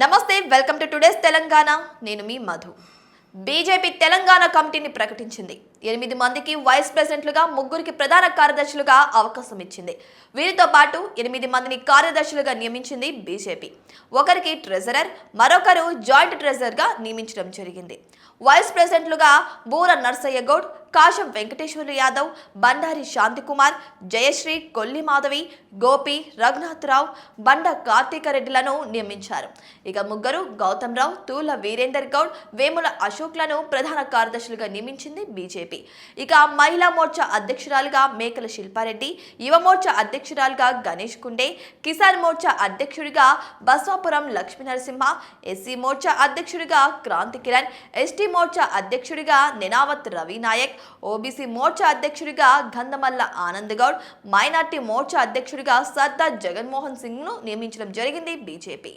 నమస్తే welcome to today's Telangana. నేను మీ Madhu. BJP Telangana కమిటీని ప్రకటించింది. ఎనిమిది మందికి వైస్ ప్రెసిడెంట్లుగా ముగ్గురికి ప్రధాన కార్యదర్శులుగా అవకాశం ఇచ్చింది. వీరితో పాటు ఎనిమిది మందిని కార్యదర్శులుగా నియమించింది బీజేపీ. ఒకరికి ట్రెజరర్ మరొకరు జాయింట్ ట్రెజరర్గా నియమించడం జరిగింది. వైస్ ప్రెసిడెంట్లుగా బూర నర్సయ్య గౌడ్ కాశం వెంకటేశ్వర్లు యాదవ్ బండారి శాంతికుమార్ జయశ్రీ కొల్లి మాధవి గోపి రఘునాథరావు బండ కార్తీకరెడ్డిలను నియమించారు. ఇక ముగ్గురు గౌతమ్ రావు తూల వీరేందర్ గౌడ్ వేముల అశోక్లను ప్రధాన కార్యదర్శులుగా నియమించింది బీజేపీ. ఇక మహిళా మోర్చా అధ్యక్షురాలుగా మేకల శిల్పారెడ్డి యువ మోర్చా అధ్యక్షురాలుగా గణేష్ కుండే కిసాన్ మోర్చా అధ్యక్షుడిగా బస్వాపురం లక్ష్మీ నరసింహ ఎస్సీ మోర్చా అధ్యక్షుడిగా క్రాంతి కిరణ్ ఎస్టీ మోర్చా అధ్యక్షుడిగా నినావత్ రవి నాయక్ ఓబీసీ మోర్చా అధ్యక్షుడిగా గంధమల్ల ఆనంద్ గౌడ్ మైనార్టీ మోర్చా అధ్యక్షుడిగా సర్దార్ జగన్మోహన్ సింగ్ను నియమించడం జరిగింది బీజేపీ.